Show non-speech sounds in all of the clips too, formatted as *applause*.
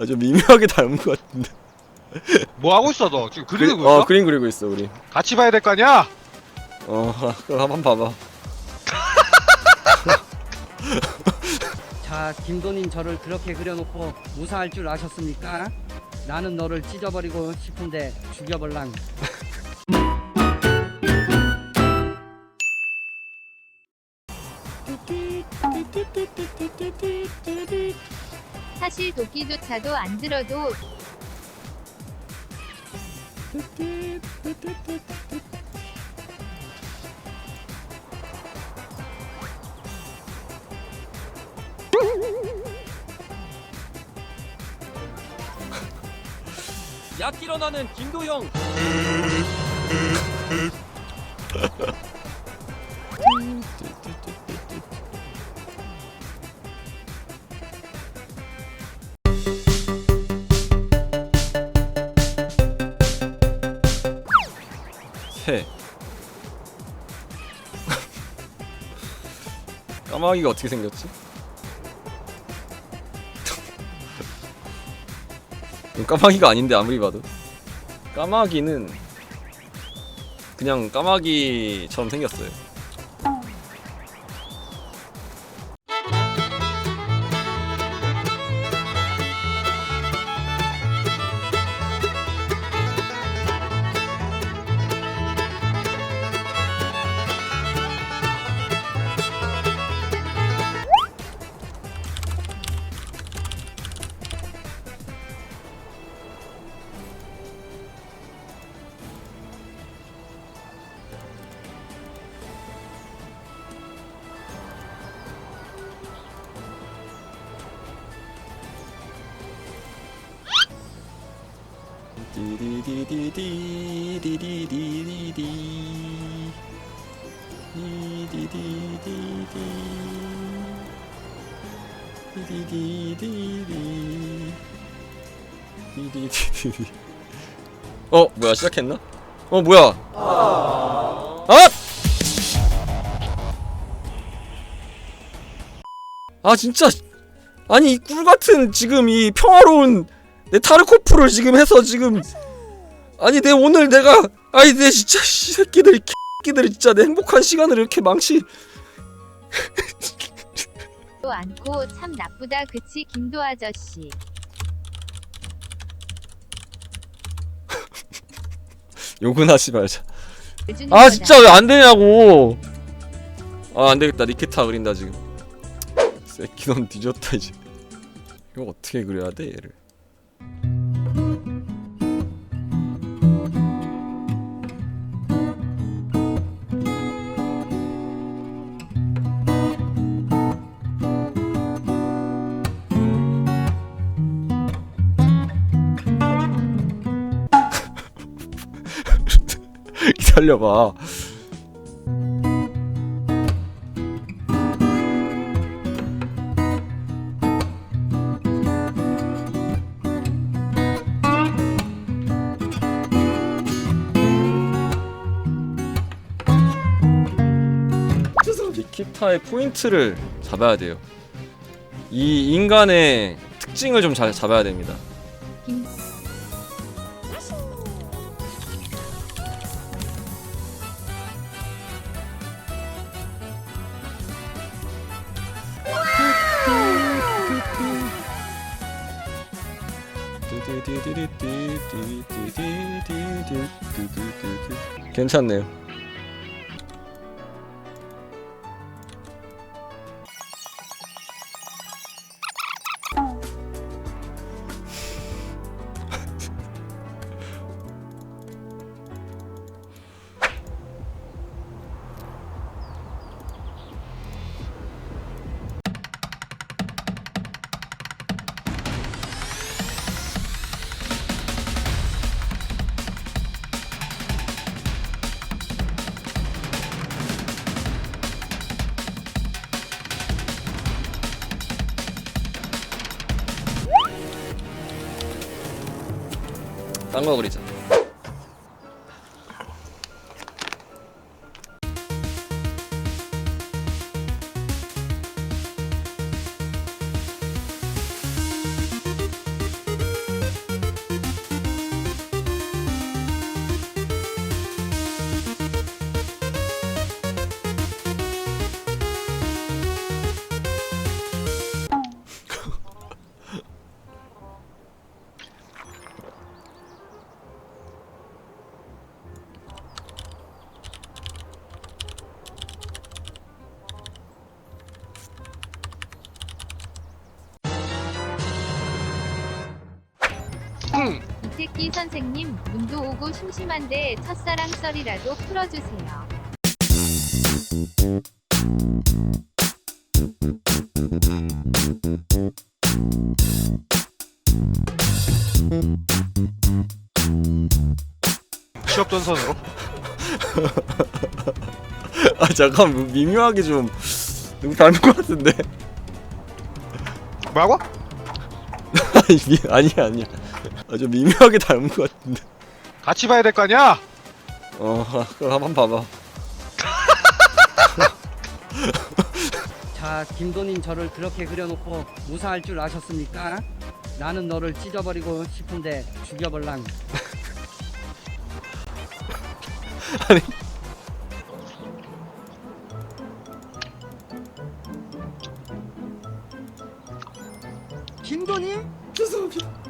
아주 미묘하게 닮은 것 같은데. 뭐 하고 있어 너 지금 그리고 그리- 있어? 어 그림 그리고 있어 우리. 같이 봐야 될 거 아니야? 어 *laughs* 그럼 한번 봐봐. 자, 김도님 저를 그렇게 그려놓고 무사할 줄 아셨습니까? 나는 너를 찢어버리고 싶은데 죽여볼랑. *laughs* 사실 도끼조차도 안 들어도 약 일어나는 김도형 *laughs* 새. *laughs* 까마귀가 어떻게 생겼지? *laughs* 까마귀가 아닌데 아무리 봐도 까마귀는 그냥 까마귀처럼 생겼어요. 디디디디디디디디디디 디디디디 디 디디디디디 디디디디 어 뭐야 시작했나? 어 뭐야 아! 아 진짜 아니 이 꿀 같은 지금 이 평화로운 내 타르코프를 지금 해서 지금 아니 내 오늘 내가 아니 내 진짜 이 새끼들 이 새끼들이 진짜 내 행복한 시간을 이렇게 망치 *laughs* 또 않고 참 나쁘다. 그치 김도 아저씨. *laughs* 욕은 하지 말자. 해주는 아 거다. 진짜 왜 안 되냐고. 아 안 되겠다. 니케타 그린다 지금. 새끼 넌 뒤졌다 이제. 이거 어떻게 그려야 돼 얘를 기다려봐 니키타의 포인트를 잡아야 돼요. 이 인간의 특징을 좀 잘 잡아야 됩니다. 괜찮네요. 딴 거 그리자. 새끼 선생님 눈도 오고 심심한데 첫사랑 썰이라도 풀어주세요. 취업 전선으로. *laughs* 아 잠깐 미묘하게 좀 누구 닮은 것 같은데 뭐라고? *laughs* 아니 미, 아니야 아니야 아, 좀 미묘하게 닮은 것 같은데 같이 봐야 될 거 아니야? 어 그럼 한번 봐봐 자 김도님 저를 그렇게 그려놓고 무사할 줄 아셨습니까? 나는 너를 찢어버리고 싶은데 죽여볼랑 *laughs* 아니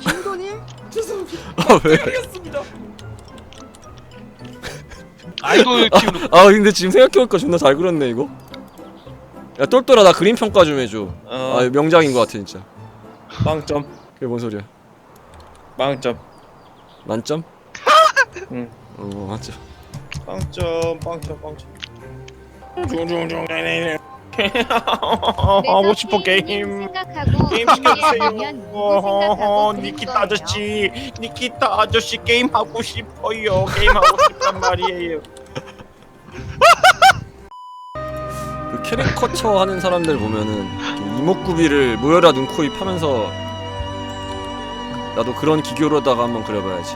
김도님? *laughs* 죄송합니다. 아 왜? *laughs* 아이돌 키우는 아 근데 지금 생각해보니까 존나 잘 그렸네 이거. 야 똘똘아 나 그림 평가 좀 해줘. 어, 아 명작인 것 같아 진짜. 빵점. 그게 뭔 소리야? 빵점. 만점? *laughs* 응. 어 맞죠. 빵점 빵점 빵점. 중중중 그래서 하고 싶어 게임 생각하고 게임 시켜주세요 누구 생각하고 그린 니키타 거예요. 아저씨. 니키타 아저씨 게임 하고 싶어요. 게임 하고 싶단 말이에요. 그 캐릭터처 하는 사람들 보면은 이렇게 이목구비를 모여라 눈코입 하면서 나도 그런 기교로다가 한번 그려봐야지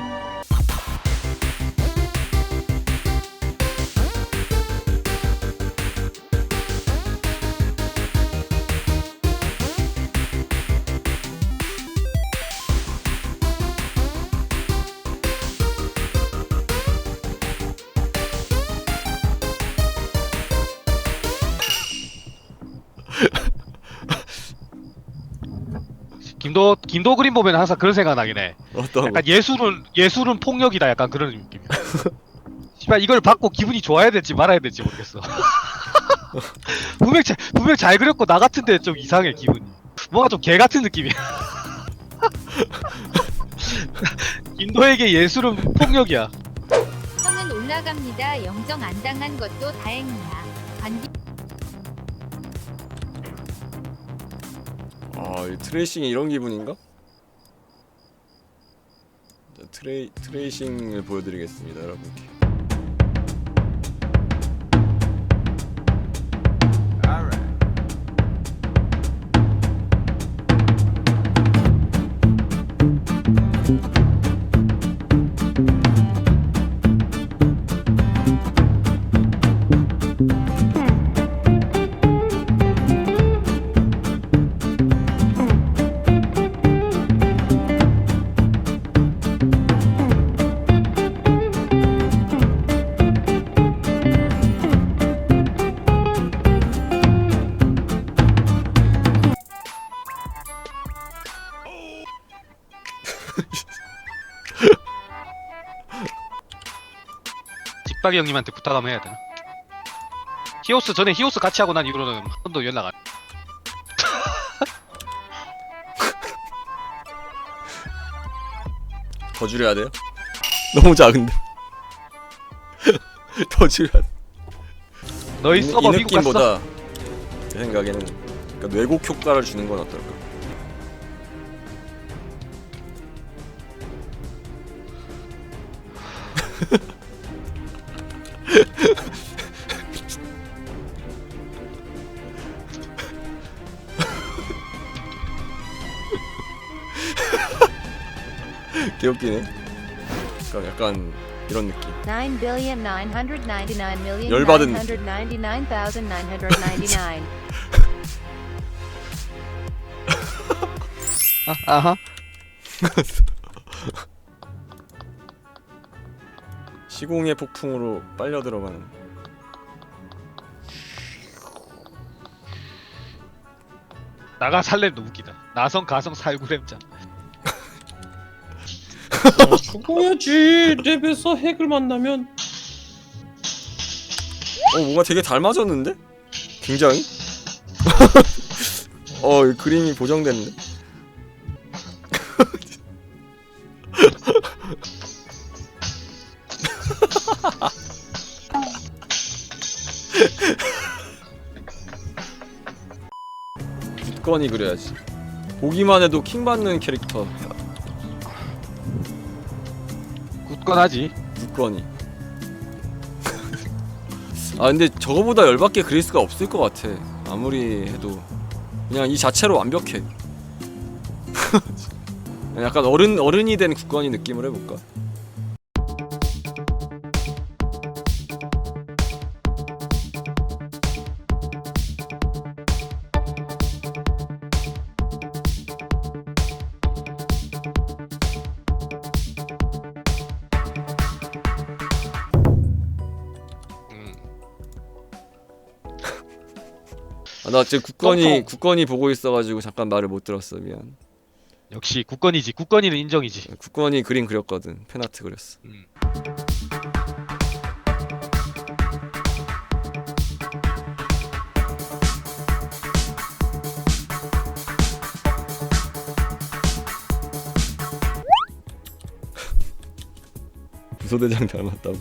김도 김도 그림 보면 항상 그런 생각 나긴 해. 어떤 거? 약간 예술은 예술은 폭력이다. 약간 그런 느낌이야. *laughs* 씨발 이걸 받고 기분이 좋아야 될지 말아야 될지 모르겠어. *laughs* 분명 잘 분명 잘 그렸고 나 같은데 좀 이상해 기분이. 뭔가 좀 개 같은 느낌이야. *laughs* 김도에게 예술은 폭력이야. 형은 올라갑니다. 영정 안 당한 것도 다행이야. 관디 아, 이 트레이싱이 이런 기분인가? 자, 트레이 트레이싱을 보여드리겠습니다, 여러분께. 박이 형님한테 부탁 한번 해야 되나? 히오스 전에 히오스 같이 하고 난 이후로는 한 번도 연락 안. *laughs* 더 줄여야 돼요? *laughs* 너무 작은데. *laughs* 더 줄여야 돼. 너희 이, 서버 이 미국 갔어? 느낌보다 제 생각에는 그러니까 왜곡 효과를 주는 건 어떨까? *laughs* 개웃기네. 약간 약간 이런 느낌. 9 billion 999 million 열받은 999,999. *laughs* 아, 아하. *laughs* 시공의 폭풍으로 빨려 들어가는. 나가 살렘도 웃기다. 나성 가성 살구렘자. 어, 죽어야지 랩에서 핵을 만나면 어 뭔가 되게 닮아졌는데? 굉장히? *laughs* 어이 그림이 보정됐네. 굳건히 그려야지. 보기만 해도 킹 받는 캐릭터. 굳건하지. 굳건히. 아 근데 저거보다 열받게 그릴 수가 없을 것 같아. 아무리 해도. 그냥 이 자체로 완벽해. *laughs* 약간 어른 어른이 된 굳건히 느낌을 해볼까 아, 나 지금 펑펑. 굳건히 보고 있어가지고 잠깐 말을 못 들었어 미안 역시 굳건이지. 굳건이는 인정이지. 굳건히 그림 그렸거든 팬아트 그렸어 음. *laughs* 부소대장 닮았다고